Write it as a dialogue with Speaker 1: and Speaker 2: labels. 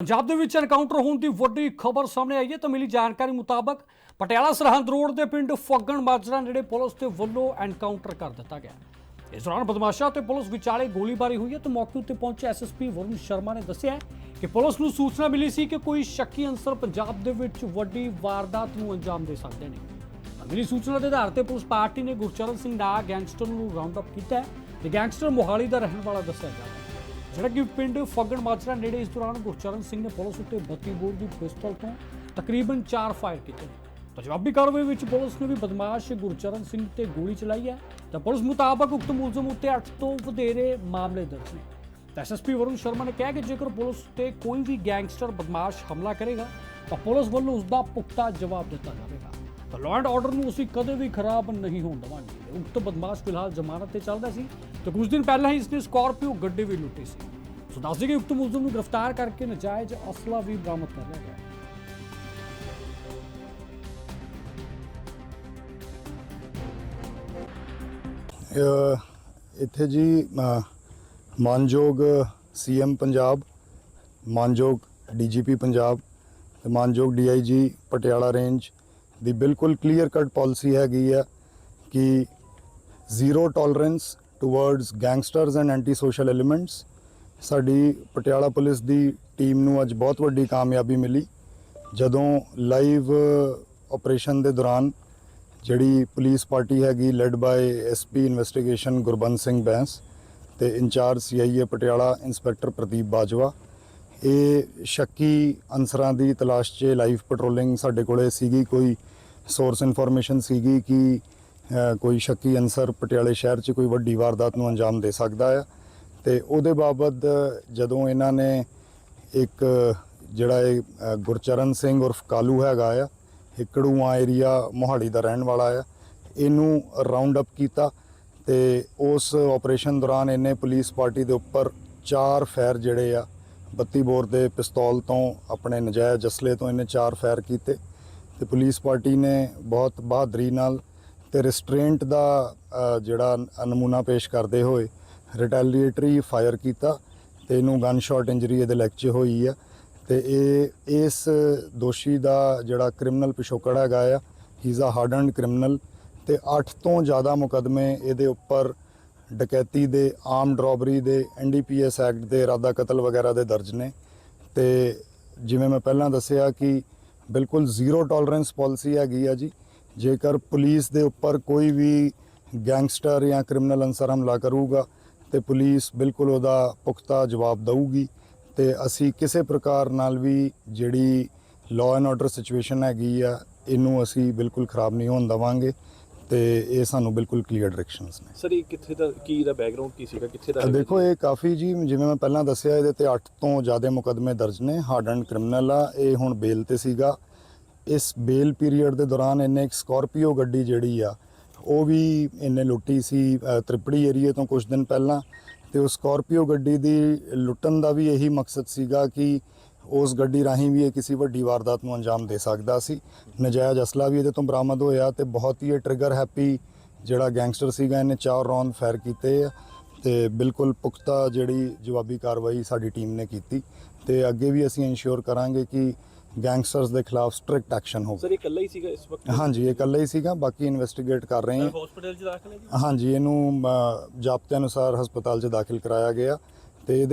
Speaker 1: ਪੰਜਾਬ ਦੇ ਵਿੱਚ ਐਨਕਾਊਂਟਰ ਹੋਣ ਦੀ ਵੱਡੀ ਖਬਰ ਸਾਹਮਣੇ ਆਈ ਹੈ ਤਾਂ ਮਿਲੀ ਜਾਣਕਾਰੀ ਮੁਤਾਬਕ ਪਟਿਆਲਾ ਸਰਹੰਦ ਰੋਡ ਦੇ ਪਿੰਡ ਫੱਗਣ ਮਾਜਰਾ ਨੇੜੇ ਪੁਲਿਸ ਦੇ ਵੱਲੋਂ ਐਨਕਾਊਂਟਰ ਕਰ ਦਿੱਤਾ ਗਿਆ। ਇਸ ਦੌਰਾਨ ਬਦਮਾਸ਼ਾਂ ਤੇ ਪੁਲਿਸ ਵਿਚਾਲੇ ਗੋਲੀਬਾਰੀ ਹੋਈ ਹੈ ਤੇ ਮੌਕੇ ਉੱਤੇ ਪਹੁੰਚੇ ਐਸਐਸਪੀ ਵਰੁਣ ਸ਼ਰਮਾ ਨੇ ਦੱਸਿਆ ਕਿ ਪੁਲਿਸ ਨੂੰ ਸੂਚਨਾ ਮਿਲੀ ਸੀ ਕਿ ਕੋਈ ਸ਼ੱਕੀ ਅੰਸਰ ਪੰਜਾਬ ਦੇ ਵਿੱਚ ਵੱਡੀ ਵਾਰਦਾਤ ਨੂੰ ਅੰਜਾਮ ਦੇ ਸਕਦੇ ਨੇ। ਮਿਲੀ ਸੂਚਨਾ ਦੇ ਆਧਾਰ ਤੇ ਪੁਲਿਸ ਪਾਰਟੀ ਨੇ ਗੁਰਚਰਨ ਸਿੰਘ ਨਾਂ ਗੈਂਗਸਟਰ ਨੂੰ ਰਾਉਂਡ ਅਪ ਕੀਤਾ ਹੈ। ਤੇ ਗੈਂਗਸਟਰ ਮੋਹਾਲੀ ਦਾ ਰਹਿਣ ਵਾਲਾ ਦੱਸਿਆ ਜਾ ਰਿਹਾ ਹੈ। ਜਿਹੜਾ ਕਿ ਪਿੰਡ ਫੱਗਣ ਮਾਜਰਾ ਨੇੜੇ ਇਸ ਦੌਰਾਨ ਗੁਰਚਰਨ ਸਿੰਘ ਨੇ ਪੁਲਿਸ ਉੱਤੇ 32 ਬੋਰ ਦੀ ਪਿਸਤਲ ਤੋਂ ਤਕਰੀਬਨ 4 ਫਾਇਰ ਕੀਤੇ ਨੇ। ਤਾਂ ਜਵਾਬੀ ਕਾਰਵਾਈ ਵਿੱਚ ਪੁਲਿਸ ਨੇ ਵੀ ਬਦਮਾਸ਼ ਗੁਰਚਰਨ ਸਿੰਘ ਤੇ ਗੋਲੀ ਚਲਾਈ ਹੈ। ਤਾਂ ਪੁਲਿਸ ਮੁਤਾਬਕ ਉਕਤ ਮੁਲਜ਼ਮ ਉੱਤੇ 8 ਤੋਂ ਵਧੇਰੇ ਮਾਮਲੇ ਦਰਜ ਨੇ। ਤਾਂ ਐਸਐਸਪੀ ਵਰੁਣ ਸ਼ਰਮਾ ਨੇ ਕਿਹਾ ਕਿ ਜੇਕਰ ਪੁਲਿਸ ਤੇ ਕੋਈ ਵੀ ਗੈਂਗਸਟਰ ਬਦਮਾਸ਼ ਹਮਲਾ ਕਰੇਗਾ, ਤਾਂ ਪੁਲਿਸ ਵੱਲੋਂ ਉਸ ਦਾ ਪੁਖਤਾ ਜਵਾਬ ਦਿੱਤਾ ਜਾਵੇਗਾ। ਤਾਂ ਲਾਅ ਐਂਡ ਆਰਡਰ ਨੂੰ ਅਸੀਂ ਕਦੇ ਵੀ ਖਰਾਬ ਨਹੀਂ ਹੋਣ ਦੇਵਾਂਗੇ। ਉਕਤ ਬਦਮਾਸ਼ ਫਿਲਹਾਲ ਜ਼ਮਾਨਤ ਤੇ ਚੱਲਦਾ ਸੀ ਤੇ ਕੁਝ ਦਿਨ ਪਹਿਲਾਂ ਹੀ ਇਸਨੇ ਸਕਾਰਪੀਓ ਗੱਡੀ ਵੀ ਲੁੱਟੀ ਸੀ। ਸੋ ਦੱਸ ਦਈਏ ਕਿ ਉਕਤ ਮੁਲਜ਼ਮ ਨੂੰ ਗ੍ਰਿਫਤਾਰ ਕਰਕੇ ਨਜਾਇਜ਼ ਅਸਲਾ ਵੀ ਬਰਾਮਦ ਕਰ ਲਿਆ ਗਿਆ।
Speaker 2: ਇੱਥੇ ਜੀ ਅ, ਮਾਨਯੋਗ ਸੀਐਮ ਪੰਜਾਬ ਮਾਨਯੋਗ ਡੀਜੀਪੀ ਪੰਜਾਬ ਤੇ ਮਾਨਯੋਗ ਡੀਆਈਜੀ ਪਟਿਆਲਾ ਰੇਂਜ ਦੀ ਬਿਲਕੁਲ ਕਲੀਅਰ ਕੱਟ ਪਾਲਿਸੀ ਹੈਗੀ ਆ ਕਿ zero tolerance towards gangsters and anti social elements ਸਾਡੀ ਪਟਿਆਲਾ ਪੁਲਿਸ ਦੀ ਟੀਮ ਨੂੰ ਅੱਜ ਬਹੁਤ ਵੱਡੀ ਕਾਮਯਾਬੀ ਮਿਲੀ। ਜਦੋਂ ਲਾਈਵ ਆਪਰੇਸ਼ਨ ਦੇ ਦੌਰਾਨ ਜਿਹੜੀ ਪੁਲਿਸ ਪਾਰਟੀ ਹੈਗੀ led by SP investigation Gurband Singh Bains ਤੇ in charge CIA Patiala inspector Pradeep Bajwa, ਇਹ ਸ਼ੱਕੀ ਅਨਸਰਾਂ ਦੀ ਤਲਾਸ਼ 'ਚ ਲਾਈਵ ਪੈਟਰੋਲਿੰਗ ਸਾਡੇ ਕੋਲੇ ਸੀਗੀ। ਕੋਈ ਸੋਰਸ ਇਨਫੋਰਮੇਸ਼ਨ ਸੀਗੀ ਕਿ ਕੋਈ ਸ਼ੱਕੀ ਅਨਸਰ ਪਟਿਆਲੇ ਸ਼ਹਿਰ 'ਚ ਕੋਈ ਵੱਡੀ ਵਾਰਦਾਤ ਨੂੰ ਅੰਜਾਮ ਦੇ ਸਕਦਾ ਆ। ਤੇ ਉਹਦੇ ਬਾਬਤ ਜਦੋਂ ਇਹਨਾਂ ਨੇ ਇੱਕ ਜਿਹੜਾ ਇਹ ਗੁਰਚਰਨ ਸਿੰਘ ਉਰਫ ਕਾਲੂ ਹੈਗਾ ਆ ਹਿਕੜੂਆ ਏਰੀਆ ਮੋਹਾਲੀ ਦਾ ਰਹਿਣ ਵਾਲਾ ਆ, ਇਹਨੂੰ ਰਾਉਂਡ ਅਪ ਕੀਤਾ ਤੇ ਉਸ ਆਪਰੇਸ਼ਨ ਦੌਰਾਨ ਇਹਨੇ ਪੁਲਿਸ ਪਾਰਟੀ ਦੇ ਉੱਪਰ ਚਾਰ ਫੈਰ ਜਿਹੜੇ ਆ 32 ਬੋਰ ਦੇ ਪਿਸਤੌਲ ਤੋਂ ਆਪਣੇ ਨਜਾਇਜ਼ ਜਸਲੇ ਤੋਂ ਇਹਨੇ ਚਾਰ ਫੈਰ ਕੀਤੇ ਤੇ ਪੁਲਿਸ ਪਾਰਟੀ ਨੇ ਬਹੁਤ ਬਹਾਦਰੀ ਨਾਲ ਤੇ ਰਿਸਟ੍ਰੇਂਟ ਦਾ ਜਿਹੜਾ ਨਮੂਨਾ ਪੇਸ਼ ਕਰਦੇ ਹੋਏ ਰਿਟੈਲੀਏਟਰੀ ਫਾਇਰ ਕੀਤਾ ਤੇ ਇਹਨੂੰ ਗਨ ਸ਼ਾਟ ਇੰਜਰੀ ਇਹਦੇ ਲੈਗ 'ਚ ਹੋਈ ਆ। ਤੇ ਇਹ, ਇਸ ਦੋਸ਼ੀ ਦਾ ਜਿਹੜਾ ਕ੍ਰਿਮੀਨਲ ਪਿਛੋਕੜ ਹੈਗਾ ਆ ਹੀ ਇਜ਼ ਅ ਹਾਰਡਨਡ ਕ੍ਰਿਮੀਨਲ ਤੇ 8 ਤੋਂ ਜ਼ਿਆਦਾ ਮੁਕਦਮੇ ਇਹਦੇ ਉੱਪਰ ਡਕੈਤੀ ਦੇ ਆਮ ਡਰਾਬਰੀ ਦੇ ਐਨਡੀਪੀਐਸ ਐਕਟ ਦੇ ਇਰਾਦਾ ਕਤਲ ਵਗੈਰਾ ਦੇ ਦਰਜ ਨੇ। ਤੇ ਜਿਵੇਂ ਮੈਂ ਪਹਿਲਾਂ ਦੱਸਿਆ ਕਿ ਬਿਲਕੁਲ ਜ਼ੀਰੋ ਟੋਲਰੈਂਸ ਪਾਲਿਸੀ ਹੈਗੀ ਆ ਜੀ। ਜੇਕਰ ਪੁਲਿਸ ਦੇ ਉੱਪਰ ਕੋਈ ਵੀ ਗੈਂਗਸਟਰ ਜਾਂ ਕ੍ਰਿਮੀਨਲ ਅਨਸਰ ਹਮਲਾ ਕਰੂਗਾ ਤੇ ਪੁਲਿਸ ਬਿਲਕੁਲ ਉਹਦਾ ਪੁਖਤਾ ਜਵਾਬ ਦਊਗੀ। ਤੇ ਅਸੀਂ ਕਿਸੇ ਪ੍ਰਕਾਰ ਨਾਲ ਵੀ ਜਿਹੜੀ ਲਾਅ ਐਂਡ ਆਰਡਰ ਸਿਚੁਏਸ਼ਨ ਹੈਗੀ ਆ ਇਹਨੂੰ ਅਸੀਂ ਬਿਲਕੁਲ ਖਰਾਬ ਨਹੀਂ ਹੋਣ ਦਵਾਂਗੇ ਤੇ ਇਹ ਸਾਨੂੰ ਬਿਲਕੁਲ ਕਲੀਅਰ ਡਾਇਰੈਕਸ਼ਨਸ ਨੇ।
Speaker 3: ਸਰ ਇਹ ਕਿੱਥੇ ਦਾ ਕੀ ਦਾ ਬੈਕਗ੍ਰਾਉਂਡ ਕੀ ਸੀਗਾ? ਕਿੱਥੇ ਦਾ
Speaker 2: ਦੇਖੋ ਇਹ ਕਾਫੀ ਜੀ ਜਿਵੇਂ ਮੈਂ ਪਹਿਲਾਂ ਦੱਸਿਆ ਇਹਦੇ ਤੇ 8 ਤੋਂ ਜ਼ਿਆਦਾ ਮੁਕਦਮੇ ਦਰਜ ਨੇ ਹਾਰਡਨ ਕ੍ਰਿਮੀਨਲ ਆ ਇਹ ਹੁਣ ਬੇਲ ਤੇ ਸੀਗਾ। ਇਸ ਬੇਲ ਪੀਰੀਅਡ ਦੇ ਦੌਰਾਨ ਇਹਨੇ ਇੱਕ ਸਕਾਰਪੀਓ ਗੱਡੀ ਜਿਹੜੀ ਆ, ਉਹ ਵੀ ਇਹਨੇ ਲੁੱਟੀ ਸੀ ਤ੍ਰਿਪੜੀ ਏਰੀਏ ਤੋਂ ਕੁਝ ਦਿਨ ਪਹਿਲਾਂ। ਤੇ ਉਸ ਸਕਾਰਪੀਓ ਗੱਡੀ ਦੀ ਲੁੱਟਣ ਦਾ ਵੀ ਇਹੀ ਮਕਸਦ ਸੀਗਾ ਕਿ ਉਸ ਗੱਡੀ ਰਾਹੀਂ ਵੀ ਇਹ ਕਿਸੇ ਵੱਡੀ ਵਾਰਦਾਤ ਨੂੰ ਅੰਜਾਮ ਦੇ ਸਕਦਾ ਸੀ। ਨਜਾਇਜ਼ ਅਸਲਾ ਵੀ ਇਹਦੇ ਤੋਂ ਬਰਾਮਦ ਹੋਇਆ ਤੇ ਬਹੁਤ ਹੀ ਇਹ ਟ੍ਰਿਗਰ ਹੈਪੀ ਜਿਹੜਾ ਗੈਂਗਸਟਰ ਸੀਗਾ, ਇਹਨੇ ਚਾਰ ਰੌਂਦ ਫਾਇਰ ਕੀਤੇ ਆ। ਤੇ ਬਿਲਕੁਲ ਪੁਖਤਾ ਜਿਹੜੀ ਜਵਾਬੀ ਕਾਰਵਾਈ ਸਾਡੀ ਟੀਮ ਨੇ ਕੀਤੀ। ਤੇ ਅੱਗੇ ਵੀ ਅਸੀਂ ਇਨਸ਼ੋਰ ਕਰਾਂਗੇ ਕਿ ਗੈਂਗਸਟਰਸ ਦੇ ਖਿਲਾਫ ਸਟ੍ਰਿਕਟ ਐਕਸ਼ਨ ਹੋਵੇ।
Speaker 3: ਸਰ ਇਕੱਲਾ ਹੀ ਸੀਗਾ ਇਸ ਵਕਤ?
Speaker 2: ਹਾਂਜੀ ਇਹ ਇਕੱਲਾ ਹੀ ਸੀਗਾ ਬਾਕੀ ਇਨਵੈਸਟੀਗੇਟ ਕਰ ਰਹੇ ਹਾਂ।
Speaker 3: ਹਸਪੀਟਲ 'ਚ ਦਾਖਲ ਹੈ ਜੀ?
Speaker 2: ਹਾਂਜੀ ਇਹਨੂੰ ਅ, ਜ਼ਾਬਤੇ ਅਨੁਸਾਰ ਹਸਪਤਾਲ 'ਚ ਦਾਖਲ ਕਰਾਇਆ ਗਿਆ ਤੇ ਇਹਦੇ